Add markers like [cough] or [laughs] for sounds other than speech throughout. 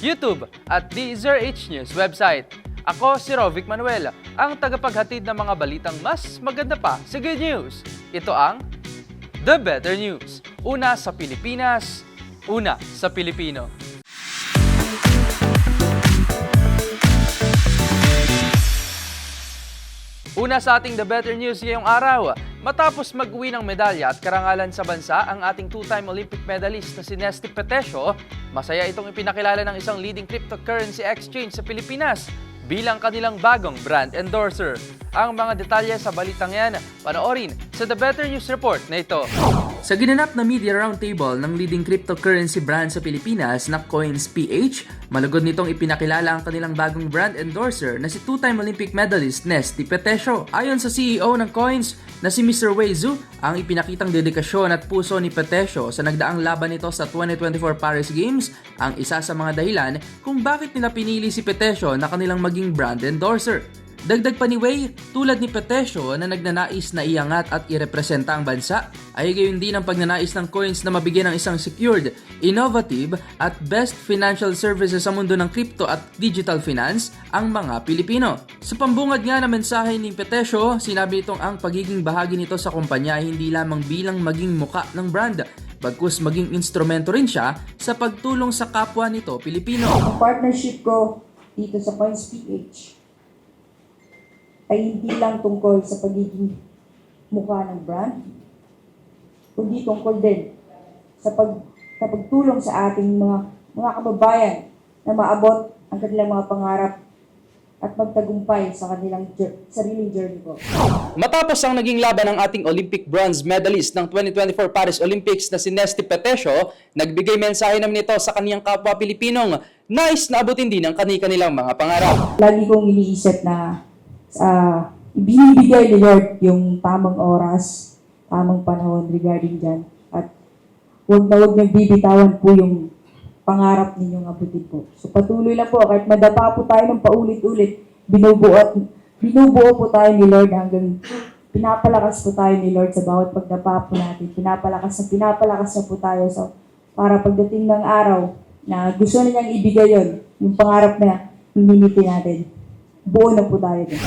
YouTube at DZRH News website. Ako si Rovic Manuel, ang tagapaghatid ng mga balitang mas maganda pa sa good news. Ito ang The Better News. Una sa Pilipinas, una sa Pilipino. Una sa ating The Better News ngayong araw, matapos mag-uwi ng medalya at karangalan sa bansa ang ating two-time Olympic medalist na si Nesty Petesio, masaya itong ipinakilala ng isang leading cryptocurrency exchange sa Pilipinas bilang kanilang bagong brand endorser. Ang mga detalye sa balitang yan, panoorin sa The Better News Report na ito. Sa ginanap na media roundtable ng leading cryptocurrency brand sa Pilipinas na CoinsPH, malugod nitong ipinakilala ang kanilang bagong brand endorser na si two-time Olympic medalist Nesty Petesio. Ayon sa CEO ng Coins na si Mr. Wei Zhu, ang ipinakitang dedikasyon at puso ni Petesio sa nagdaang laban nito sa 2024 Paris Games ang isa sa mga dahilan kung bakit nila pinili si Petesio na kanilang maging brand endorser. Dagdag pa ni Wei, tulad ni Petesio na nagnanais na iangat at irepresenta ang bansa, ay gayon din ang pagnanais ng coins na mabigyan ng isang secured, innovative at best financial services sa mundo ng crypto at digital finance ang mga Pilipino. Sa pambungad nga na mensahe ni Petesio, sinabi itong ang pagiging bahagi nito sa kumpanya ay hindi lamang bilang maging muka ng brand, bagkus maging instrumento rin siya sa pagtulong sa kapwa nito Pilipino. Ang partnership ko dito sa Coins PH ay hindi lang tungkol sa pagiging mukha ng brand, kundi tungkol din sa, pag, sa pagtulong sa ating mga, mga kababayan na maabot ang kanilang mga pangarap at magtagumpay sa kanilang sariling journey ko. Matapos ang naging laban ng ating Olympic bronze medalist ng 2024 Paris Olympics na si Nesty Petesio, nagbigay mensahe naman ito sa kaniyang kapwa Pilipinong nais na abutin din ang kani-kanilang mga pangarap. Lagi kong iniisip na uh, binibigay ni Lord yung tamang oras, tamang panahon regarding dyan. At huwag na huwag niyong bibitawan po yung pangarap ninyong abutin po. So patuloy lang po, kahit madapa po tayo ng paulit-ulit, binubuo, binubuo po tayo ni Lord hanggang pinapalakas po tayo ni Lord sa bawat pagdapa po natin. Pinapalakas na pinapalakas na po tayo. So, para pagdating ng araw na gusto na niyang ibigay yon yung pangarap na hininiti natin, buo na po tayo din.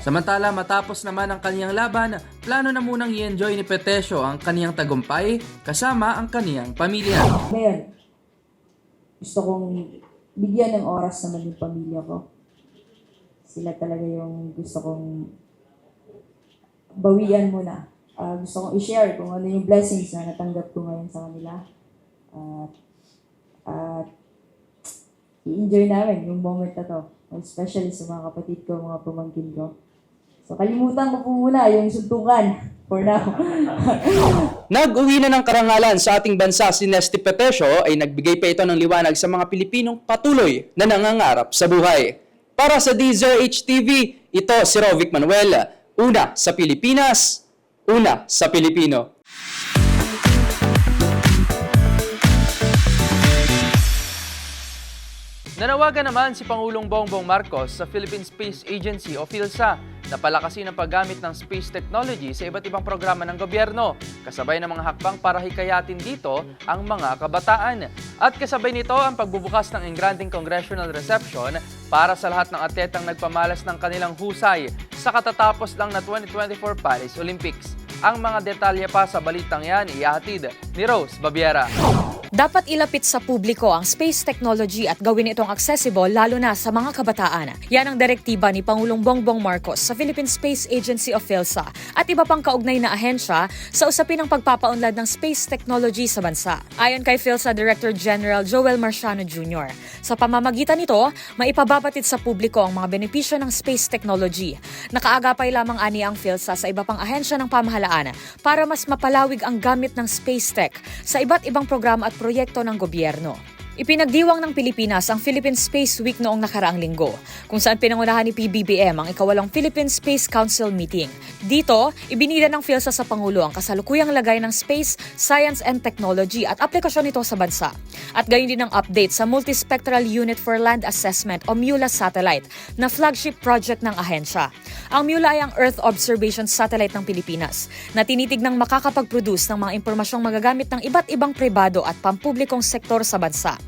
Samantala, matapos naman ang kaniyang laban, plano na munang i-enjoy ni Petesio ang kaniyang tagumpay kasama ang kaniyang pamilya. Ngayon, gusto kong bigyan ng oras naman yung pamilya ko. Sila talaga yung gusto kong bawian muna. Ah, gusto kong i-share kung ano yung blessings na natanggap ko ngayon sa kanila. At, at i-enjoy namin yung moment na to. Especially sa mga kapatid ko, mga pamangkin ko. So, kalimutan ko po muna yung suntukan for now. [laughs] Nag-uwi na ng karangalan sa ating bansa si Nesty Petesio ay nagbigay pa ito ng liwanag sa mga Pilipinong patuloy na nangangarap sa buhay. Para sa DZRH TV, ito si Rovic Manuel. Una sa Pilipinas, una sa Pilipino. Nanawagan naman si Pangulong Bongbong Marcos sa Philippine Space Agency o PhilSA na palakasin ang paggamit ng space technology sa iba't ibang programa ng gobyerno, kasabay ng mga hakbang para hikayatin dito ang mga kabataan. At kasabay nito ang pagbubukas ng engranding congressional reception para sa lahat ng atletang nagpamalas ng kanilang husay sa katatapos lang na 2024 Paris Olympics. Ang mga detalye pa sa balitang yan ihatid ni Rose Babiera. Dapat ilapit sa publiko ang space technology at gawin itong accessible lalo na sa mga kabataan. Yan ang direktiba ni Pangulong Bongbong Marcos sa Philippine Space Agency of PhilSA at iba pang kaugnay na ahensya sa usapin ng pagpapaunlad ng space technology sa bansa. Ayon kay PhilSA Director General Joel Marciano Jr., sa pamamagitan nito, maipababatid sa publiko ang mga benepisyo ng space technology. Nakaagapay lamang ani ang PhilSA sa iba pang ahensya ng pamahalaan para mas mapalawig ang gamit ng space tech sa iba't ibang programa at proyekto ng gobyerno. Ipinagdiwang ng Pilipinas ang Philippine Space Week noong nakaraang linggo, kung saan pinangunahan ni PBBM ang ikawalong Philippine Space Council meeting. Dito, ibinida ng PhilSA sa Pangulo ang kasalukuyang lagay ng space, science and technology at aplikasyon nito sa bansa. At gayon din ang update sa Multispectral Unit for Land Assessment o MULA satellite na flagship project ng ahensya. Ang MULA ay ang Earth Observation Satellite ng Pilipinas na tinitignang makakapag-produce ng mga impormasyong magagamit ng iba't ibang pribado at pampublikong sektor sa bansa.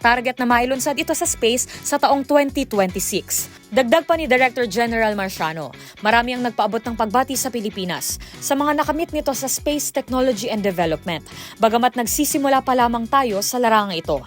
Target na mailunsad ito sa space sa taong 2026. Dagdag pa ni Director General Marciano, marami ang nagpaabot ng pagbati sa Pilipinas sa mga nakamit nito sa space technology and development, bagamat nagsisimula pa lamang tayo sa larangang ito.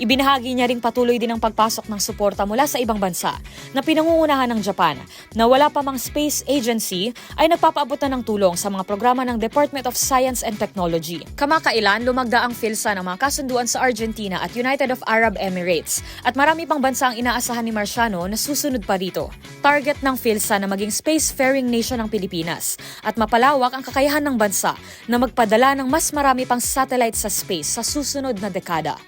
Ibinahagi niya ring patuloy din ang pagpasok ng suporta mula sa ibang bansa na pinangungunahan ng Japan na wala pa mang space agency ay nagpapaabot na ng tulong sa mga programa ng Department of Science and Technology. Kamakailan, lumagda ang PhilSA ng mga kasunduan sa Argentina at United of Arab Emirates at marami pang bansa ang inaasahan ni Marciano na susunod pa rito. Target ng PhilSA na maging spacefaring nation ng Pilipinas at mapalawak ang kakayahan ng bansa na magpadala ng mas marami pang satellite sa space sa susunod na dekada.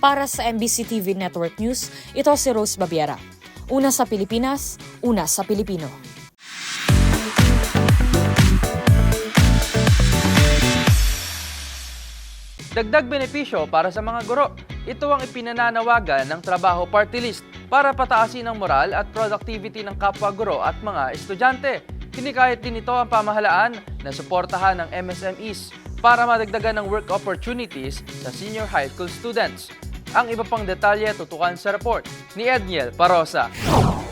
Para sa MBC TV Network News, ito si Rose Babiera. Una sa Pilipinas, una sa Pilipino. Dagdag benepisyo para sa mga guro. Ito ang ipinananawagan ng Trabaho Party List para pataasin ang moral at productivity ng kapwa guro at mga estudyante. Hinikayat din ito ang pamahalaan na suportahan ng MSMEs para madagdagan ng work opportunities sa senior high school students. Ang iba pang detalye tutukan sa report ni Edniel Parosa.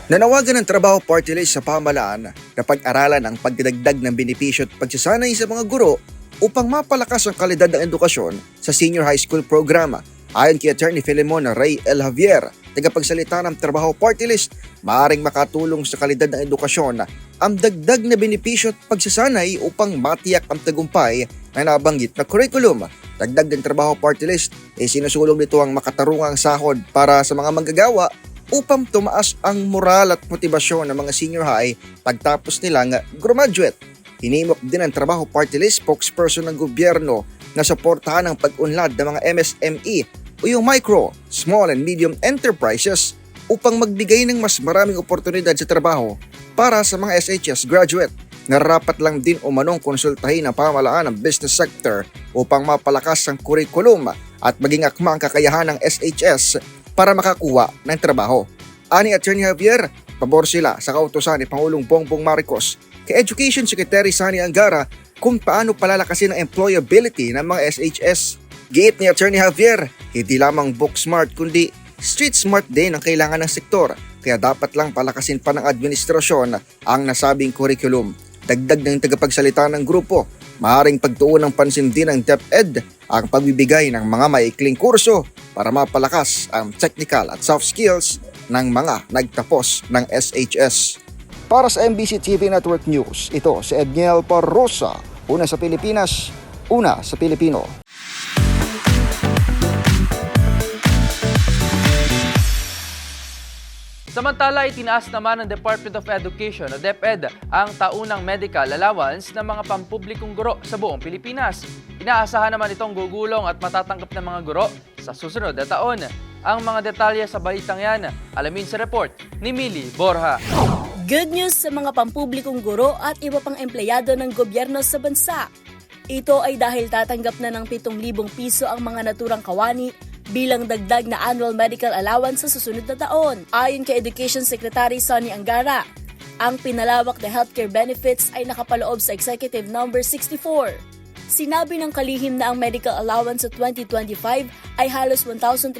Nanawagan ng Trabaho Party List sa pamahalaan na pag-aralan ang pagdadagdag ng benepisyo at pagsasanay sa mga guro upang mapalakas ang kalidad ng edukasyon sa senior high school programa. Ayon kay Attorney Filemon Ray L. Javier, tagapagsalita ng Trabaho Party List, maaaring makatulong sa kalidad ng edukasyon ang dagdag na benepisyo at pagsasanay upang matiyak ang tagumpay na nabanggit na curriculum. Dagdag ng Trabaho Party List, e sinusulong nito ang makatarungang sahod para sa mga manggagawa upang tumaas ang moral at motibasyon ng mga senior high pagtapos nilang graduate. Hinimok din ang trabaho party list spokesperson ng gobyerno na suportahan ang pag-unlad ng mga MSME o yung micro, small and medium enterprises upang magbigay ng mas maraming oportunidad sa trabaho para sa mga SHS graduate. Narapat lang din umanong konsultahin ang pamahalaan ng business sector upang mapalakas ang kurikulum at maging akma ang kakayahan ng SHS para makakuha ng trabaho. Ani Attorney Javier, pabor sila sa kautosan ni Pangulong Bongbong Marcos kay Education Secretary Sani Angara kung paano palalakasin ang employability ng mga SHS. Giit ni Attorney Javier, hindi lamang book smart kundi street smart din ang kailangan ng sektor kaya dapat lang palakasin pa ng administrasyon ang nasabing curriculum. Dagdag ng tagapagsalita ng grupo, maaaring pagtuon ng pansin din ng DepEd ang pagbibigay ng mga maikling kurso para mapalakas ang technical at soft skills ng mga nagtapos ng SHS. Para sa MBC TV Network News, ito si Edniel Parrosa, una sa Pilipinas, una sa Pilipino. Samantala, itinaas naman ng Department of Education o DepEd ang taunang medical allowance ng mga pampublikong guro sa buong Pilipinas. Inaasahan naman itong gugulong at matatanggap ng mga guro sa susunod na taon. Ang mga detalye sa balitang yan, alamin sa report ni Millie Borja. Good news sa mga pampublikong guro at iba pang empleyado ng gobyerno sa bansa. Ito ay dahil tatanggap na ng 7,000 piso ang mga naturang kawani bilang dagdag na annual medical allowance sa susunod na taon. Ayon kay Education Secretary Sonny Angara, ang pinalawak na healthcare benefits ay nakapaloob sa Executive Number 64. Sinabi ng kalihim na ang medical allowance sa 2025 ay halos 1,300%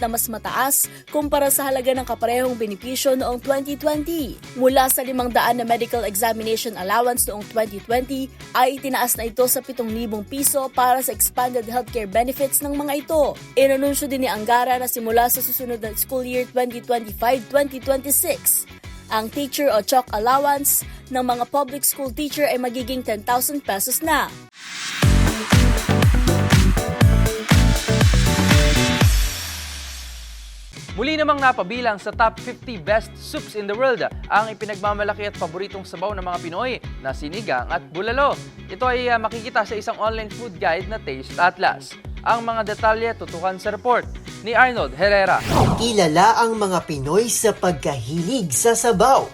na mas mataas kumpara sa halaga ng kaparehong benepisyo noong 2020. Mula sa 500 na medical examination allowance noong 2020 ay itinaas na ito sa 7,000 piso para sa expanded healthcare benefits ng mga ito. Inanunsyo din ni Angara na simula sa susunod na school year 2025-2026, ang teacher o chalk allowance ng mga public school teacher ay magiging 10,000 pesos na. Muli namang napabilang sa top 50 best soups in the world ang ipinagmamalaki at paboritong sabaw ng mga Pinoy na sinigang at bulalo. Ito ay ah, makikita sa isang online food guide na Taste Atlas. Ang mga detalye tutukan sa report ni Arnold Herrera. Kilala ang mga Pinoy sa pagkahilig sa sabaw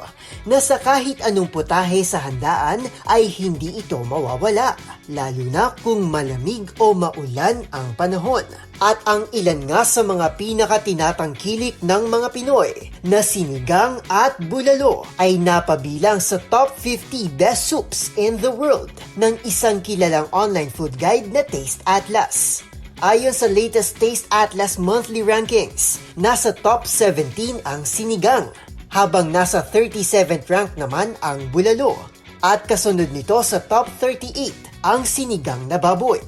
na sa kahit anong putahe sa handaan ay hindi ito mawawala, lalo na kung malamig o maulan ang panahon. At ang ilan nga sa mga pinakatinatangkilik ng mga Pinoy na sinigang at bulalo ay napabilang sa top 50 best soups in the world ng isang kilalang online food guide na Taste Atlas. Ayon sa latest Taste Atlas monthly rankings, nasa top 17 ang sinigang, habang nasa 37th rank naman ang bulalo. At kasunod nito sa top 38 ang sinigang na baboy.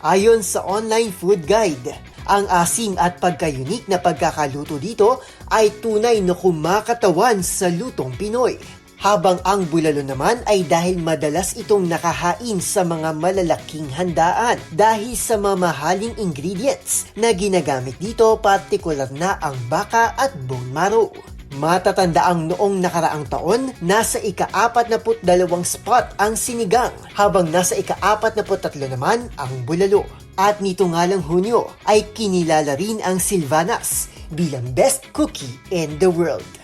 Ayon sa online food guide, ang asim at pagka-unique na pagkakaluto dito ay tunay na kumakatawan sa lutong Pinoy. Habang ang bulalo naman ay dahil madalas itong nakahain sa mga malalaking handaan dahil sa mamahaling ingredients na ginagamit dito partikular na ang baka at bone marrow. Matatanda ang noong nakaraang taon, nasa ika-42 spot ang sinigang, habang nasa ika-43 naman ang bulalo. At nito nga lang Hunyo ay kinilala rin ang Silvanas bilang best cookie in the world.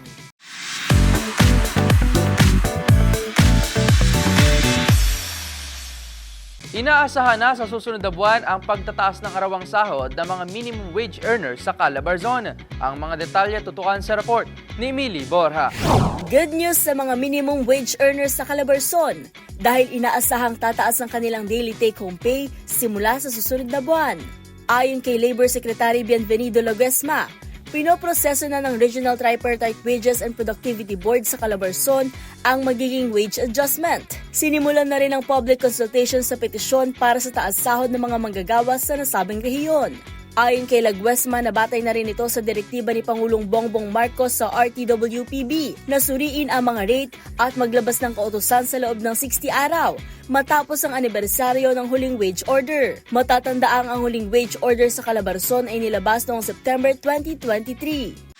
Inaasahan na sa susunod na buwan ang pagtataas ng arawang sahod ng mga minimum wage earners sa Calabarzon. Ang mga detalye tutukan sa report ni Emily Borja. Good news sa mga minimum wage earners sa Calabarzon dahil inaasahang tataas ang kanilang daily take-home pay simula sa susunod na buwan. Ayon kay Labor Secretary Bienvenido Laguesma, pinoproseso na ng Regional Tripartite Wages and Productivity Board sa Calabarzon ang magiging wage adjustment. Sinimulan na rin ang public consultation sa petisyon para sa taas sahod ng mga manggagawa sa nasabing rehiyon. Ayon kay Laguesma, nabatay na rin ito sa direktiba ni Pangulong Bongbong Marcos sa RTWPB na suriin ang mga rate at maglabas ng kautosan sa loob ng 60 araw matapos ang anibersaryo ng huling wage order. Matatandaang ang huling wage order sa Calabarzon ay nilabas noong September 2023.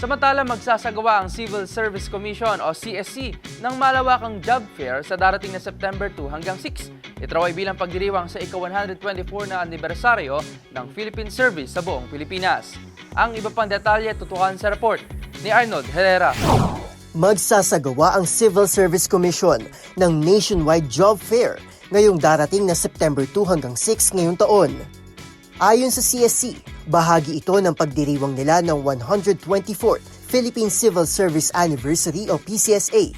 Samantala, magsasagawa ang Civil Service Commission o CSC ng malawakang job fair sa darating na September 2 hanggang 6. Ito ay bilang pagdiriwang sa ika-124 na anibersaryo ng Philippine Service sa buong Pilipinas. Ang iba pang detalye tutukan sa report ni Arnold Herrera. Magsasagawa ang Civil Service Commission ng nationwide job fair ngayong darating na September 2 hanggang 6 ngayong taon. Ayon sa CSC, bahagi ito ng pagdiriwang nila ng 124th Philippine Civil Service Anniversary o PCSA.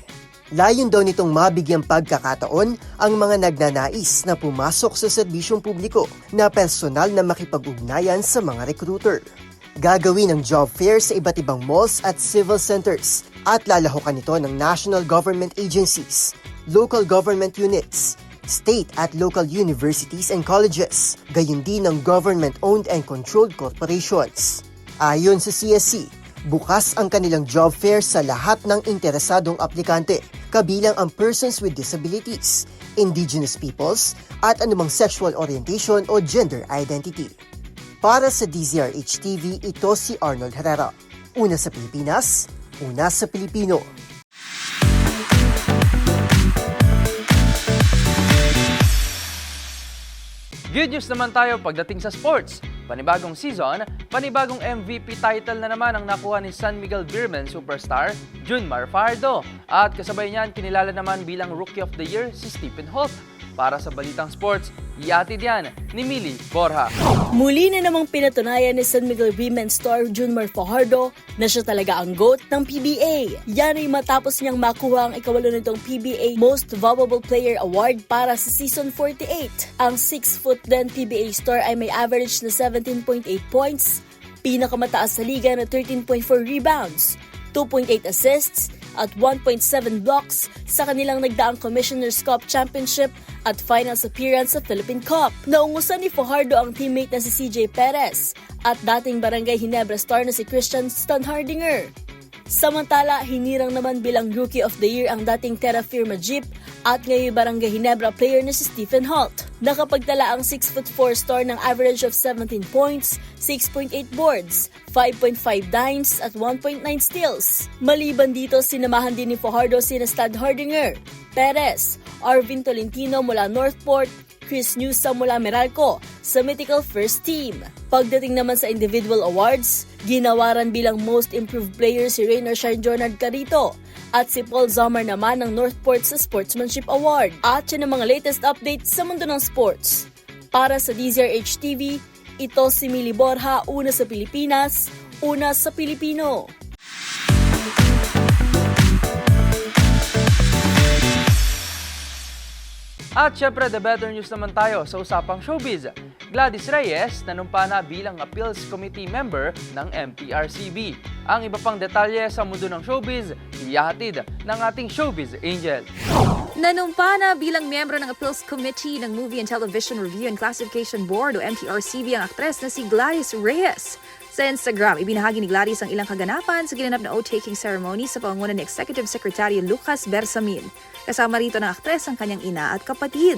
Layon daw nitong mabigyang pagkakataon ang mga nagnanais na pumasok sa serbisyong publiko na personal na makipag-ugnayan sa mga recruiter. Gagawin ang job fair sa iba't ibang malls at civil centers at lalahukan ito ng national government agencies, local government units, state at local universities and colleges, gayon din ng government-owned and controlled corporations. Ayon sa CSC, bukas ang kanilang job fair sa lahat ng interesadong aplikante, kabilang ang persons with disabilities, indigenous peoples, at anumang sexual orientation o gender identity. Para sa DZRH TV, ito si Arnold Herrera. Una sa Pilipinas, una sa Pilipino. Good news naman tayo pagdating sa sports. Panibagong season, panibagong MVP title na naman ang nakuha ni San Miguel Beerman superstar Junmar Fardo. At kasabay niyan, kinilala naman bilang Rookie of the Year si Stephen Holt. Para sa Balitang Sports, iatid yan ni Mili Borja. Muli na namang pinatunayan ni San Miguel Women's star Junmar Fajardo na siya talaga ang GOAT ng PBA. Yan ay matapos niyang makuha ang ikawalo nitong PBA Most Valuable Player Award para sa Season 48. Ang 6'10 PBA star ay may average na 17.8 points, pinakamataas sa liga na 13.4 rebounds, 2.8 assists, at 1.7 blocks sa kanilang nagdaang Commissioner's Cup Championship at finals appearance sa Philippine Cup. Naungusan ni Fajardo ang teammate na si CJ Perez at dating Barangay Hinebra star na si Christian Stunhardinger. Samantala, hinirang naman bilang Rookie of the Year ang dating Terra Firma Jeep at ngayon Barangay Hinebra player na si Stephen Holt. Nakapagtala ang 6'4 star ng average of 17 points, 6.8 boards, 5.5 dimes at 1.9 steals. Maliban dito, sinamahan din ni Fajardo sina Stad Hardinger, Perez, Arvin Tolentino mula Northport, Chris Newsom mula Meralco sa Mythical First Team. Pagdating naman sa individual awards, ginawaran bilang Most Improved Player si Rainer Shine Jornard Carito at si Paul Zomer naman ng Northport sa Sportsmanship Award. At yun ang mga latest updates sa mundo ng sports. Para sa DZRH TV, ito si Mili Borja, una sa Pilipinas, una sa Pilipino. At syempre, the better news naman tayo sa usapang showbiz. Gladys Reyes nanumpa na bilang Appeals Committee member ng MTRCB. Ang iba pang detalye sa mundo ng showbiz, iyahatid ng ating showbiz angel. Nanumpa na bilang miyembro ng Appeals Committee ng Movie and Television Review and Classification Board o MTRCB ang aktres na si Gladys Reyes. Sa Instagram, ibinahagi ni Gladys ang ilang kaganapan sa ginanap na oath-taking ceremony sa pangunguna ni Executive Secretary Lucas Bersamin. Kasama rito ng aktres ang kanyang ina at kapatid.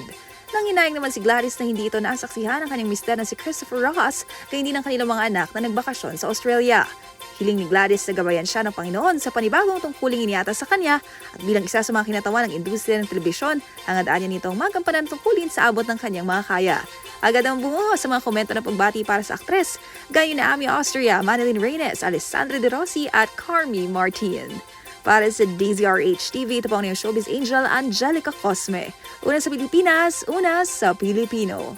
Nang hinayang naman si Gladys na hindi ito naasaksihan ng kanyang mister na si Christopher Ross, kaya hindi ng kanilang mga anak na nagbakasyon sa Australia. Hiling ni Gladys na gabayan siya ng Panginoon sa panibagong tungkuling iniyata sa kanya at bilang isa sa mga kinatawan ng industriya ng telebisyon, ang adaan niya nitong magampanan ng tungkulin sa abot ng kanyang mga kaya. Agad ang bungo sa mga komento ng pagbati para sa aktres, gaya ni Ami Austria, Manilyn Reynes, Alessandra De Rossi at Carmi Martin. Para sa DZRH TV, ito po ang showbiz angel, Angelica Cosme. Una sa Pilipinas, una sa Pilipino.